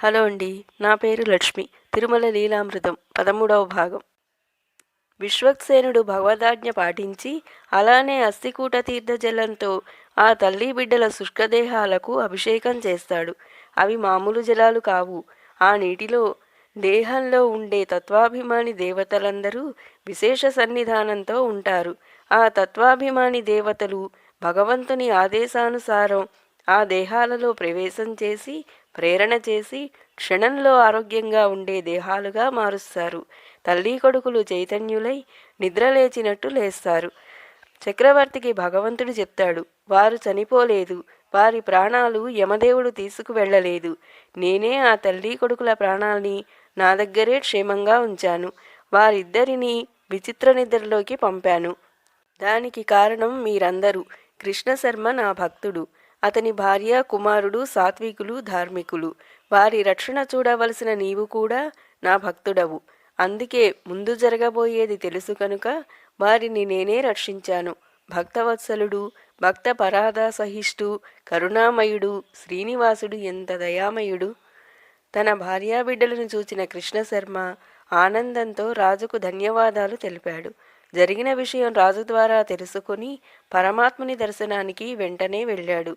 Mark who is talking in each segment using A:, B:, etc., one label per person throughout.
A: Hello అండి నా పేరు లక్ష్మి. తిరుమల లీలామృతం పదమూడవ భాగం. విశ్వక్సేనుడు భగవదాజ్ఞ పాటించి అలానే అస్థికూట తీర్థ జలంతో ఆ తల్లి బిడ్డల శుష్కదేహాలకు అభిషేకం చేస్తాడు. అవి మామూలు జలాలు కావు. ఆ నీటిలో దేహంలో ఉండే తత్వాభిమాని దేవతలందరూ విశేష సన్నిధానంతో ఉంటారు. ఆ తత్వాభిమాని దేవతలు భగవంతుని ఆదేశానుసారం ఆ దేహాలలో ప్రవేశం చేసి ప్రేరణ చేసి క్షణంలో ఆరోగ్యంగా ఉండే దేహాలుగా మారుస్తారు. తల్లి కొడుకులు చైతన్యులై నిద్రలేచినట్టు లేస్తారు. చక్రవర్తికి భగవంతుడు చెప్తాడు వారు చనిపోలేదు. వారి ప్రాణాలు యమదేవుడు తీసుకువెళ్ళలేదు నేనే ఆ తల్లి కొడుకుల ప్రాణాల్ని నా దగ్గరే క్షేమంగా ఉంచాను. వారిద్దరిని విచిత్ర నిద్రలోకి పంపాను. దానికి కారణం మీరందరూ. కృష్ణశర్మ నా భక్తుడు. అతని భార్య కుమారుడు సాత్వికులు ధార్మికులు. వారి రక్షణ చూడవలసిన నీవు కూడా నా భక్తుడవు. అందుకే ముందు జరగబోయేది తెలుసు కనుక వారిని నేనే రక్షించాను. భక్తవత్సలుడు భక్త పరాధ సహిష్ఠు కరుణామయుడు శ్రీనివాసుడు ఎంత దయామయుడు! తన భార్యాబిడ్డలను చూచిన కృష్ణశర్మ ఆనందంతో రాజుకు ధన్యవాదాలు తెలిపాడు. జరిగిన విషయం రాజు ద్వారా తెలుసుకుని పరమాత్ముని దర్శనానికి వెంటనే వెళ్ళాడు.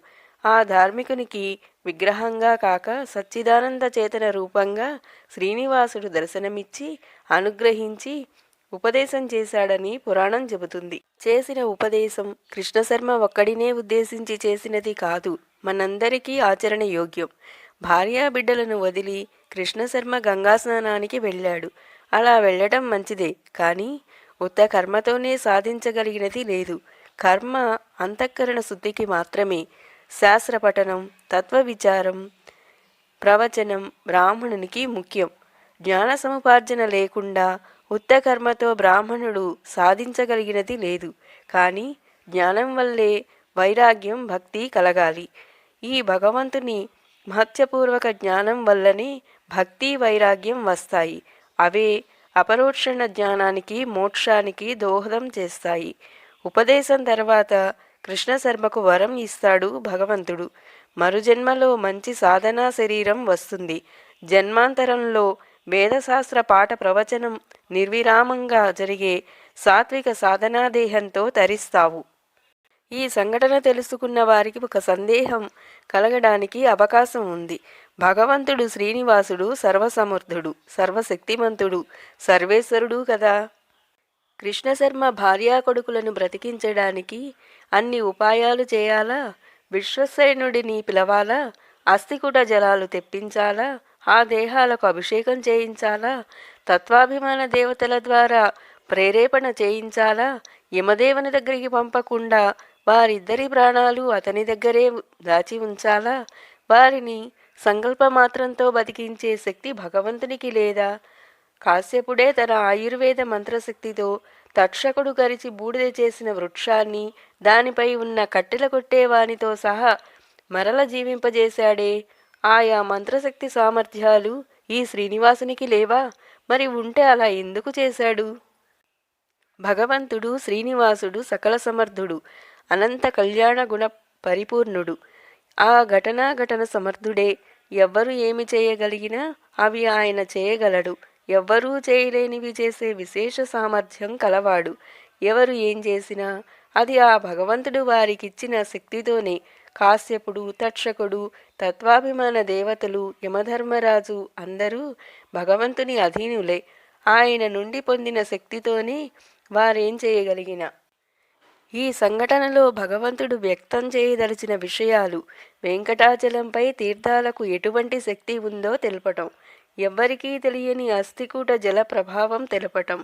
A: ఆ ధార్మికునికి విగ్రహంగా కాక సచ్చిదానంద చేతన రూపంగా శ్రీనివాసుడు దర్శనమిచ్చి అనుగ్రహించి ఉపదేశం చేశాడని పురాణం చెబుతుంది. చేసిన ఉపదేశం కృష్ణశర్మ ఒక్కడినే ఉద్దేశించి చేసినది కాదు మనందరికీ ఆచరణ యోగ్యం. భార్యా బిడ్డలను వదిలి కృష్ణశర్మ గంగా స్నానానికి వెళ్ళాడు. అలా వెళ్ళటం మంచిదే కానీ ఉత్త కర్మతోనే సాధించగలిగినది లేదు. కర్మ అంతఃకరణ శుద్ధికి మాత్రమే. శాస్త్ర పఠనం తత్వ విచారం ప్రవచనం బ్రాహ్మణునికి ముఖ్యం. జ్ఞాన సముపార్జన లేకుండా ఉత్త కర్మతో బ్రాహ్మణుడు సాధించగలిగినది లేదు. కానీ జ్ఞానం వల్లే వైరాగ్యం భక్తి కలగాలి. ఈ భగవంతుని మహత్యపూర్వక జ్ఞానం వల్లనే భక్తి వైరాగ్యం వస్తాయి. అవే అపరోక్షణ జ్ఞానానికి మోక్షానికి దోహదం చేస్తాయి. ఉపదేశం తర్వాత కృష్ణశర్మకు వరం ఇస్తాడు భగవంతుడు. మరుజన్మలో మంచి సాధనా శరీరం వస్తుంది. జన్మాంతరంలో వేదశాస్త్ర పాఠ ప్రవచనం నిర్విరామంగా జరిగే సాత్విక సాధనా దేహంతో తరిస్తావు. ఈ సంఘటన తెలుసుకున్న వారికి ఒక సందేహం కలగడానికి అవకాశం ఉంది. భగవంతుడు శ్రీనివాసుడు సర్వసమర్థుడు సర్వశక్తిమంతుడు సర్వేశ్వరుడు కదా. కృష్ణశర్మ భార్యా కొడుకులను బ్రతికించడానికి అన్ని ఉపాయాలు చేయాలా? విశ్వసేనుడిని పిలవాలా? అస్థికుట జలాలు తెప్పించాలా? ఆ దేహాలకు అభిషేకం చేయించాలా? తత్వాభిమాన దేవతల ద్వారా ప్రేరేపణ చేయించాలా? యమదేవుని దగ్గరికి పంపకుండా వారిద్దరి ప్రాణాలు అతని దగ్గరే దాచి ఉంచాలా? వారిని సంకల్ప మాత్రంతో బతికించే శక్తి భగవంతునికి లేదా? కాశ్యపుడే తన ఆయుర్వేద మంత్రశక్తితో తక్షకుడు గరిచి బూడిద చేసిన వృక్షాన్ని దానిపై ఉన్న కట్టెల కొట్టేవానితో సహా మరల జీవింపజేశాడే. ఆయా మంత్రశక్తి సామర్థ్యాలు ఈ శ్రీనివాసునికి లేవా? మరి ఉంటే అలా ఎందుకు చేశాడు? భగవంతుడు శ్రీనివాసుడు సకల సమర్థుడు అనంత కళ్యాణ గుణ పరిపూర్ణుడు. ఆ ఘటనా ఘటన సమర్థుడే. ఎవ్వరు ఏమి చేయగలిగినా అవి ఆయన చేయగలడు. ఎవ్వరూ చేయలేనివి చేసే విశేష సామర్థ్యం కలవాడు. ఎవరు ఏం చేసినా అది ఆ భగవంతుడు వారికిచ్చిన శక్తితోనే. కాశ్యపుడు తక్షకుడు తత్వాభిమాన దేవతలు యమధర్మరాజు అందరూ భగవంతుని అధీనులే. ఆయన నుండి పొందిన శక్తితోనే వారేం చేయగలిగిన. ఈ సంఘటనలో భగవంతుడు వ్యక్తం చేయదలిచిన విషయాలు వెంకటాచలంపై తీర్థాలకు ఎటువంటి శక్తి ఉందో తెలపటం ఎవ్వరికీ తెలియని అస్థికూట జల ప్రభావం తెలపటం.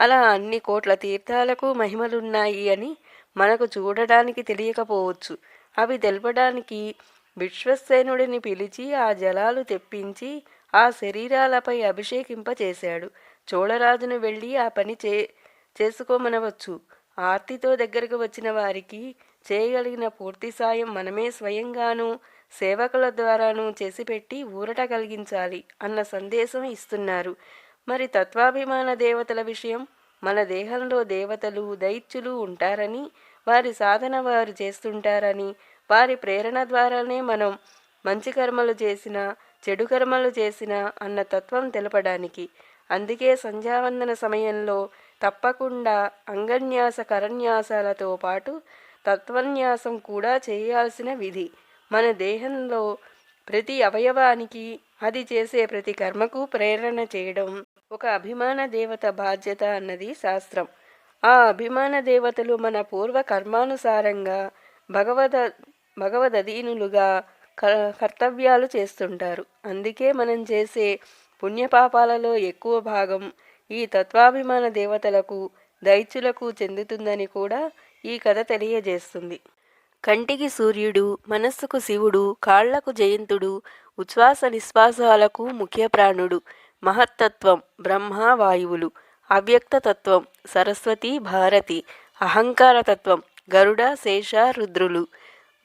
A: అలా అన్ని కోట్ల తీర్థాలకు మహిమలున్నాయి అని మనకు చూడడానికి తెలియకపోవచ్చు. అవి తెలపడానికి విశ్వసేనుడిని పిలిచి ఆ జలాలు తెప్పించి ఆ శరీరాలపై అభిషేకింపచేశాడు. చోళరాజును వెళ్ళి ఆ పని చే చేసుకోమనవచ్చు. ఆర్తితో దగ్గరకు వచ్చిన వారికి చేయగలిగిన పూర్తి సాయం మనమే స్వయంగానూ సేవకుల ద్వారాను చేసిపెట్టి ఊరట కలిగించాలి అన్న సందేశం ఇస్తున్నారు. మరి తత్వాభిమాన దేవతల విషయం మన దేహంలో దేవతలు దైత్యులు ఉంటారని వారి సాధన వారు చేస్తుంటారని వారి ప్రేరణ ద్వారానే మనం మంచి కర్మలు చేసిన చెడు కర్మలు చేసిన అన్న తత్వం తెలపడానికి అందుకే సంధ్యావందన సమయంలో తప్పకుండా అంగన్యాస కరన్యాసాలతో పాటు తత్వన్యాసం కూడా చేయాల్సిన విధి. మన దేహంలో ప్రతి అవయవానికి అది చేసే ప్రతి కర్మకు ప్రేరణ చేయడం ఒక అభిమాన దేవత బాధ్యత అన్నది శాస్త్రం. ఆ అభిమాన దేవతలు మన పూర్వ కర్మానుసారంగా భగవద భగవదధీనులుగా క కర్తవ్యాలు చేస్తుంటారు. అందుకే మనం చేసే పుణ్యపాపాలలో ఎక్కువ భాగం ఈ తత్వాభిమాన దేవతలకు దైత్యులకు చెందుతుందని కూడా ఈ కథ తెలియజేస్తుంది. కంటికి సూర్యుడు మనస్సుకు శివుడు కాళ్ళకు జయంతుడు ఉచ్ఛ్వాస నిశ్వాసాలకు ముఖ్య ప్రాణుడు మహత్తత్వం బ్రహ్మ వాయువులు అవ్యక్తతత్వం సరస్వతి భారతి అహంకారతత్వం గరుడ శేష రుద్రులు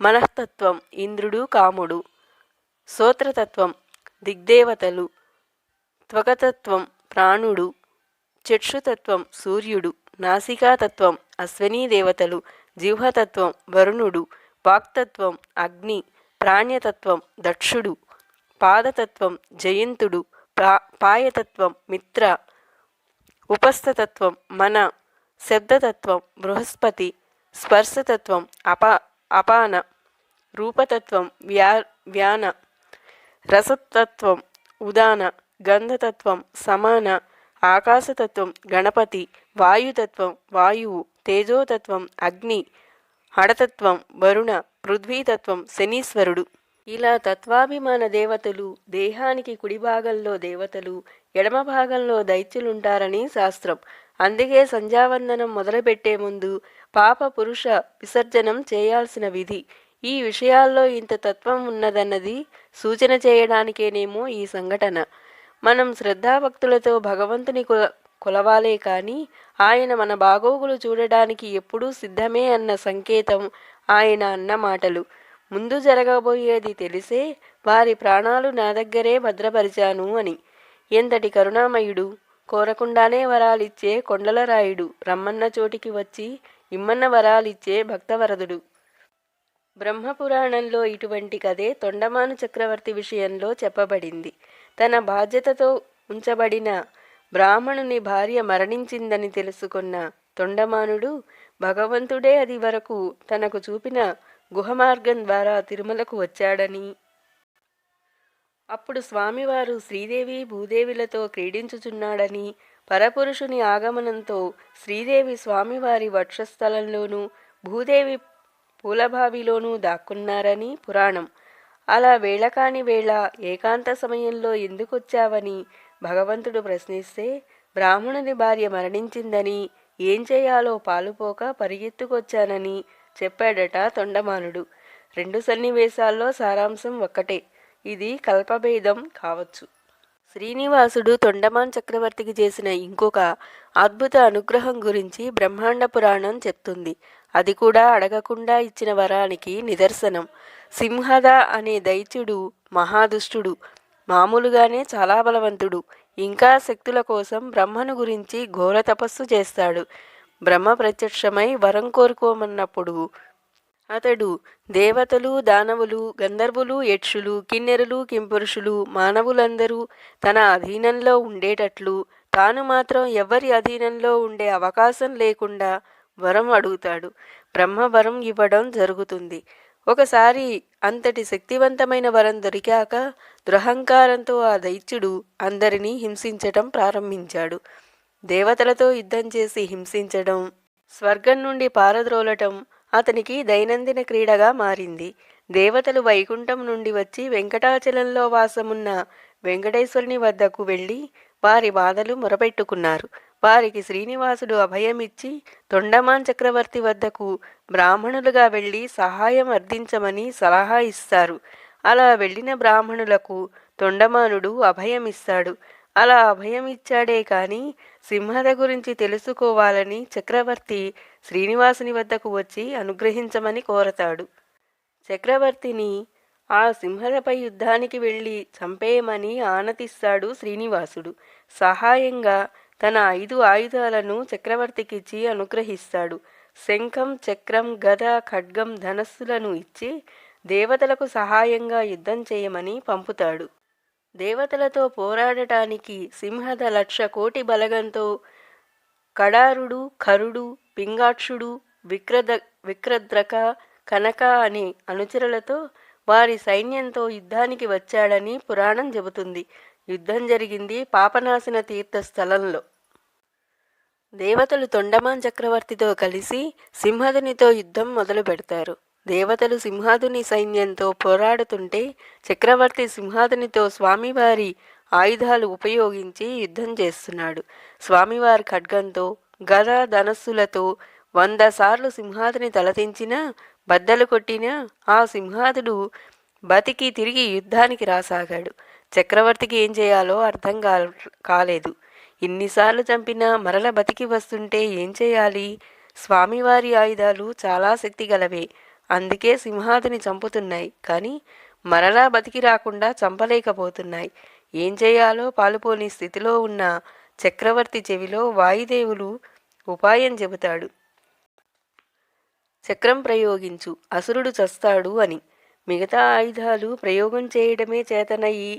A: మనస్తత్వం ఇంద్రుడు కాముడు సోత్రతత్వం దిగ్దేవతలు త్వకతత్వం ప్రాణుడు చక్షుతత్వం సూర్యుడు నాసికాతత్వం అశ్వనీ దేవతలు జీవతత్వం వరుణుడు వాక్తత్వం అగ్ని ప్రాణ్యతత్వం దక్షుడు పాదతత్వం జయంతుడు పా పాయతత్వం మిత్ర ఉపస్థతత్వం మన శబ్దతత్వం బృహస్పతి స్పర్శతత్వం అపా అపాన రూపతత్వం వ్యా వ్యాన రసతత్వం ఉదాన గంధతత్వం సమాన ఆకాశతత్వం గణపతి వాయుతత్వం వాయువు తేజోతత్వం అగ్ని హడతత్వం వరుణ పృథ్వీతత్వం శనీశ్వరుడు. ఇలా తత్వాభిమాన దేవతలు దేహానికి కుడి భాగంలో దేవతలు ఎడమ భాగంలో దైత్యులుంటారని శాస్త్రం. అందుకే సంధ్యావందనం మొదలుపెట్టే ముందు పాప పురుష విసర్జనం చేయాల్సిన విధి. ఈ విషయాల్లో ఇంత తత్వం ఉన్నదన్నది సూచన చేయడానికేనేమో ఈ సంఘటన. మనం శ్రద్ధాభక్తులతో భగవంతుని కుల కొలవాలే కానీ ఆయన మన బాగోగులు చూడడానికి ఎప్పుడూ సిద్ధమే అన్న సంకేతం ఆయన అన్న మాటలు. ముందు జరగబోయేది తెలిసే వారి ప్రాణాలు నా దగ్గరే భద్రపరిచాను అని. ఎంతటి కరుణామయుడు కోరకుండానే వరాలిచ్చే కొండలరాయుడు రమ్మన్న చోటికి వచ్చి ఇమ్మన్న వరాలిచ్చే భక్తవరదుడు. బ్రహ్మపురాణంలో ఇటువంటి కథే తొండమాను చక్రవర్తి విషయంలో చెప్పబడింది. తన బాధ్యతతో ఉంచబడిన బ్రాహ్మణుని భార్య మరణించిందని తెలుసుకున్న తొండమానుడు భగవంతుడే అది వరకు తనకు చూపిన గుహమార్గం ద్వారా తిరుమలకు వచ్చాడని. అప్పుడు స్వామివారు శ్రీదేవి భూదేవిలతో క్రీడించుచున్నాడని పరపురుషుని ఆగమనంతో శ్రీదేవి స్వామివారి వక్షస్థలంలోనూ భూదేవి పూలభావిలోనూ దాక్కున్నారని పురాణం. అలా వేళకాని వేళ ఏకాంత సమయంలో ఎందుకొచ్చావని భగవంతుడు ప్రశ్నిస్తే బ్రాహ్మణుని భార్య మరణించిందని ఏం చేయాలో పాలుపోక పరిగెత్తుకొచ్చానని చెప్పాడట తొండమానుడు. రెండు సన్నివేశాల్లో సారాంశం ఒక్కటే. ఇది కల్పభేదం కావచ్చు. శ్రీనివాసుడు తొండమాన్ చక్రవర్తికి చేసిన ఇంకొక అద్భుత అనుగ్రహం గురించి బ్రహ్మాండ పురాణం చెప్తుంది. అది కూడా అడగకుండా ఇచ్చిన వరానికి నిదర్శనం. సింహద అనే దైత్యుడు మహాదుష్టుడు మామూలుగానే చాలా బలవంతుడు. ఇంకా శక్తుల కోసం బ్రహ్మను గురించి ఘోర తపస్సు చేస్తాడు. బ్రహ్మ ప్రత్యక్షమై వరం కోరుకోమన్నప్పుడు అతడు దేవతలు దానవులు గంధర్వులు యక్షులు కిన్నెరులు కింపురుషులు మానవులందరూ తన అధీనంలో ఉండేటట్లు తాను మాత్రం ఎవరి అధీనంలో ఉండే అవకాశం లేకుండా వరం అడుగుతాడు. బ్రహ్మ వరం ఇవ్వడం జరుగుతుంది. ఒకసారి అంతటి శక్తివంతమైన వరం దొరికాక దృహంకారంతో ఆ దైత్యుడు అందరినీ హింసించటం ప్రారంభించాడు. దేవతలతో యుద్ధం చేసి హింసించడం స్వర్గం నుండి పారద్రోలటం అతనికి దైనందిన క్రీడగా మారింది. దేవతలు వైకుంఠం నుండి వచ్చి వెంకటాచలంలో వాసమున్న వెంకటేశ్వరుని వద్దకు వెళ్ళి వారి బాధలు మొరపెట్టుకున్నారు. వారికి శ్రీనివాసుడు అభయమిచ్చి తొండమాన్ చక్రవర్తి వద్దకు బ్రాహ్మణులుగా వెళ్ళి సహాయం అర్థించమని సలహా ఇస్తారు. అలా వెళ్ళిన బ్రాహ్మణులకు తొండమానుడు అభయమిస్తాడు. అలా అభయం ఇచ్చాడే కానీ సింహద గురించి తెలుసుకోవాలని చక్రవర్తి శ్రీనివాసుని వద్దకు వచ్చి అనుగ్రహించమని కోరతాడు. చక్రవర్తిని ఆ సింహదపై యుద్ధానికి వెళ్ళి చంపేయమని ఆనతిస్తాడు శ్రీనివాసుడు. సహాయంగా తన ఐదు ఆయుధాలను చక్రవర్తికిచ్చి అనుగ్రహిస్తాడు. శంఖం చక్రం గద ఖడ్గం ధనస్సులను ఇచ్చి దేవతలకు సహాయంగా యుద్ధం చేయమని పంపుతాడు. దేవతలతో పోరాడటానికి సింహద లక్ష కోటి బలగంతో కడారుడు ఖరుడు పింగాక్షుడు విక్రద విక్రద్రక కనక అనే అనుచరులతో వారి సైన్యంతో యుద్ధానికి వచ్చాడని పురాణం చెబుతుంది. యుద్ధం జరిగింది పాపనాశన తీర్థ స్థలంలో దేవతలు తొండమాన్ చక్రవర్తితో కలిసి సింహదునితో యుద్ధం మొదలు పెడతారు. దేవతలు సింహాదుని సైన్యంతో పోరాడుతుంటే చక్రవర్తి సింహాదునితో స్వామివారి ఆయుధాలు ఉపయోగించి యుద్ధం చేస్తున్నాడు. స్వామివారి ఖడ్గంతో గద ధనస్సులతో వంద సార్లు సింహాదుని తలదించినా బద్దలు కొట్టినా ఆ సింహాదుడు బతికి తిరిగి యుద్ధానికి రాసాగాడు. చక్రవర్తికి ఏం చేయాలో అర్థం కాలేదు. ఇన్నిసార్లు చంపినా మరల బతికి వస్తుంటే ఏం చేయాలి? స్వామివారి ఆయుధాలు చాలా శక్తిగలవే. అందుకే సింహాదిని చంపుతున్నాయి. కానీ మరలా బతికి రాకుండా చంపలేకపోతున్నాయి. ఏం చేయాలో పాలుపోని స్థితిలో ఉన్న చక్రవర్తి చెవిలో వాయుదేవులు ఉపాయం చెబుతాడు. చక్రం ప్రయోగించు. అసురుడు చస్తాడు అని. మిగతా ఆయుధాలు ప్రయోగం చేయడమే చేతనయ్యి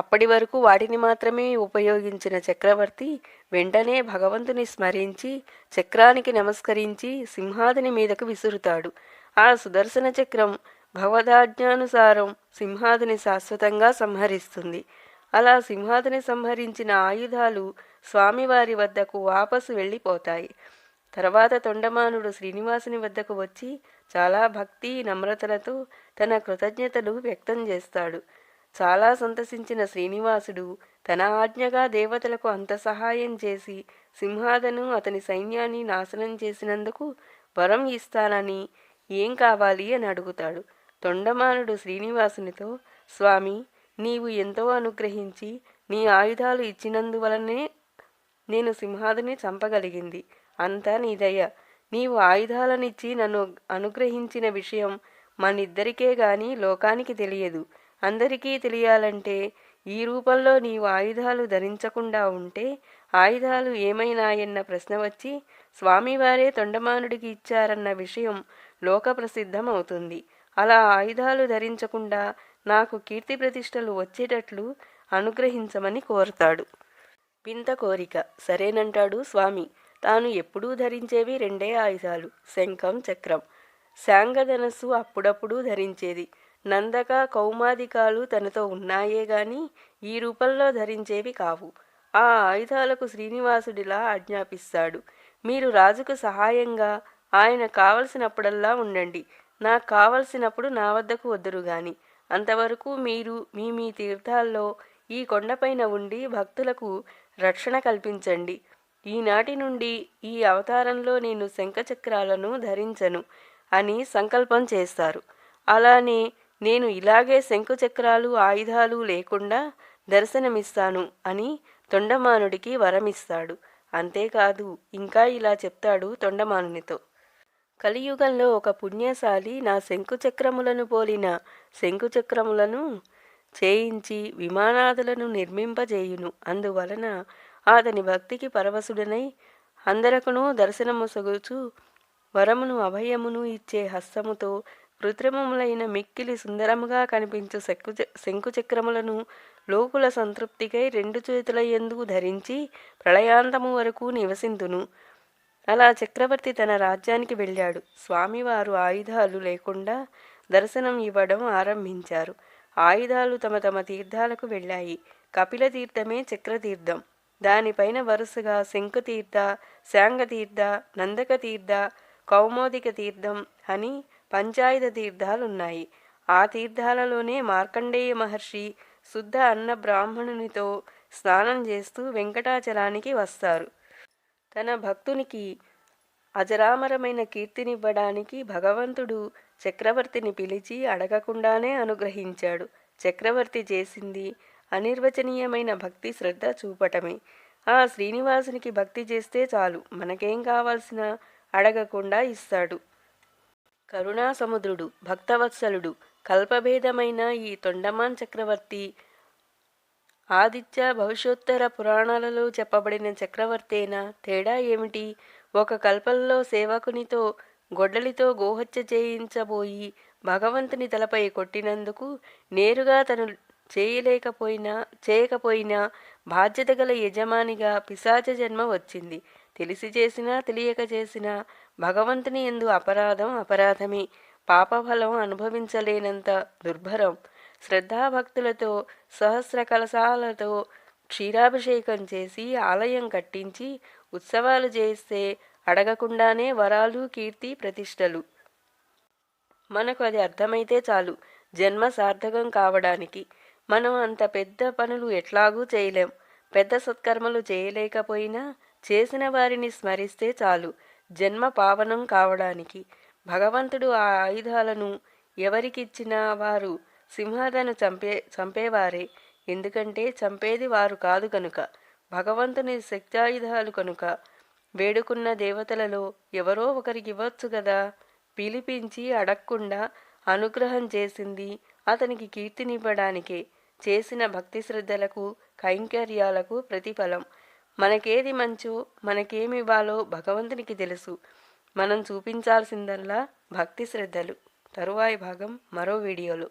A: అప్పటి వరకు వాటిని మాత్రమే ఉపయోగించిన చక్రవర్తి వెంటనే భగవంతుని స్మరించి చక్రానికి నమస్కరించి సింహాదిని మీదకు విసురుతాడు. ఆ సుదర్శన చక్రం భగవదాజ్ఞానుసారం సింహాదిని శాశ్వతంగా సంహరిస్తుంది. అలా సింహాదిని సంహరించిన ఆయుధాలు స్వామివారి వద్దకు వాపసు వెళ్ళిపోతాయి. తర్వాత తొండమానుడు శ్రీనివాసుని వద్దకు వచ్చి చాలా భక్తి నమ్రతలతో తన కృతజ్ఞతలు వ్యక్తం చేస్తాడు. చాలా సంతసించిన శ్రీనివాసుడు తన ఆజ్ఞగా దేవతలకు అంత సహాయం చేసి సింహాదను అతని సైన్యాన్ని నాశనం చేసినందుకు వరం ఇస్తానని ఏం కావాలి అని అడుగుతాడు. తొండమానుడు శ్రీనివాసునితో స్వామి నీవు ఎంతో అనుగ్రహించి నీ ఆయుధాలు ఇచ్చినందువలనే నేను సింహాదుని చంపగలిగింది. అంతా నీదయ్య నీవు ఆయుధాలనిచ్చి నన్ను అనుగ్రహించిన విషయం మనిద్దరికే గాని లోకానికి తెలియదు. అందరికీ తెలియాలంటే ఈ రూపంలో నీవు ఆయుధాలు ధరించకుండా ఉంటే ఆయుధాలు ఏమైనాయన్న ప్రశ్న వచ్చి స్వామివారే తొండమానుడికి ఇచ్చారన్న విషయం లోక అలా ఆయుధాలు ధరించకుండా నాకు కీర్తి ప్రతిష్టలు వచ్చేటట్లు అనుగ్రహించమని కోరతాడు. వింత కోరిక. సరేనంటాడు స్వామి. తాను ఎప్పుడూ ధరించేవి రెండే ఆయుధాలు. శంఖం చక్రం. శాంగధనస్సు అప్పుడప్పుడు ధరించేది. నందక కౌమాదికాలు తనతో ఉన్నాయే గాని ఈ రూపంలో ధరించేవి కావు. ఆ ఆయుధాలకు శ్రీనివాసుడిలా ఆజ్ఞాపిస్తాడు. మీరు రాజుకు సహాయంగా ఆయన కావలసినప్పుడల్లా ఉండండి. నాకు కావలసినప్పుడు నా వద్దకు వద్దురు గాని. అంతవరకు మీరు మీ మీ తీర్థాల్లో ఈ కొండపైన ఉండి భక్తులకు రక్షణ కల్పించండి. ఈనాటి నుండి ఈ అవతారంలో నేను శంఖచక్రాలను ధరించను అని సంకల్పం చేస్తారు. అలానే నేను ఇలాగే శంకుచక్రాలు ఆయుధాలు లేకుండా దర్శనమిస్తాను అని తొండమానుడికి వరమిస్తాడు. అంతేకాదు ఇంకా ఇలా చెప్తాడు తొండమానునితో. కలియుగంలో ఒక పుణ్యశాలి నా శంకుచక్రములను పోలిన శంకుచక్రములను చేయించి విమానాదులను నిర్మింపజేయును. అందువలన అతని భక్తికి పరవశుడనై అందరకును దర్శనముసగుచు వరమును అభయమును ఇచ్చే హస్తముతో కృత్రిమములైన మిక్కిలి సుందరముగా కనిపించు శంకు శంకుచక్రములను లోకుల సంతృప్తికై రెండు చేతుల ఎందుకు ధరించి ప్రళయాంతము వరకు నివసింతును. అలా చక్రవర్తి తన రాజ్యానికి వెళ్ళాడు. స్వామివారు ఆయుధాలు లేకుండా దర్శనం ఇవ్వడం ఆరంభించారు. ఆయుధాలు తమ తమ తీర్థాలకు వెళ్ళాయి. కపిల తీర్థమే చక్రతీర్థం. దానిపైన వరుసగా శంకుతీర్థ శాంగతీర్థ నందక తీర్థ కౌమోదిక తీర్థం అని పంచాయుధ తీర్థాలున్నాయి. ఆ తీర్థాలలోనే మార్కండేయ మహర్షి శుద్ధ అన్న బ్రాహ్మణునితో స్నానం చేస్తూ వెంకటాచలానికి వస్తారు. తన భక్తునికి అజరామరమైన కీర్తినివ్వడానికి భగవంతుడు చక్రవర్తిని పిలిచి అడగకుండానే అనుగ్రహించాడు. చక్రవర్తి చేసింది అనిర్వచనీయమైన భక్తి శ్రద్ధ చూపటమే. ఆ శ్రీనివాసునికి భక్తి చేస్తే చాలు మనకేం కావాల్సిన అడగకుండా ఇస్తాడు. కరుణాసముద్రుడు భక్తవత్సలుడు కల్పభేదమైన ఈ తొండమాన్ చక్రవర్తి ఆదిత్య భవిష్యోత్తర పురాణాలలో చెప్పబడిన చక్రవర్తేనా? తేడా ఏమిటి? ఒక కల్పంలో సేవకునితో గొడ్డలితో గోహత్య చేయించబోయి భగవంతుని తలపై కొట్టినందుకు నేరుగా తను చేయలేకపోయినా చేయకపోయినా బాధ్యత గల యజమానిగా పిశాచ జన్మ వచ్చింది. తెలిసి చేసినా తెలియక చేసినా భగవంతుని ఎందు అపరాధం అపరాధమే. పాపఫలం అనుభవించలేనంత దుర్భరం. శ్రద్ధాభక్తులతో సహస్ర కలశాలతో క్షీరాభిషేకం చేసి ఆలయం కట్టించి ఉత్సవాలు చేస్తే అడగకుండానే వరాలు కీర్తి ప్రతిష్టలు. మనకు అది అర్థమైతే చాలు. జన్మ సార్థకం కావడానికి. మనం అంత పెద్ద పనులు ఎట్లాగూ చేయలేం. పెద్ద సత్కర్మలు చేయలేకపోయినా చేసిన వారిని స్మరిస్తే చాలు. జన్మ పావనం కావడానికి భగవంతుడు ఆ ఆయుధాలను ఎవరికిచ్చినా వారు సింహాలను చంపే చంపేవారే. ఎందుకంటే చంపేది వారు కాదు కనుక. భగవంతుని శక్తాయుధాలు కనుక వేడుకున్న దేవతలలో ఎవరో ఒకరికి ఇవ్వచ్చు కదా. పిలిపించి అడగకుండా అనుగ్రహం చేసింది అతనికి కీర్తినివ్వడానికే చేసిన భక్తి శ్రద్ధలకు కైంకర్యాలకు ప్రతిఫలం. మనకేది మంచో మనకేమివ్వాలో భగవంతునికి తెలుసు. మనం చూపించాల్సిందల్లా భక్తి శ్రద్ధలు. తరువాయి భాగం మరో వీడియోలో.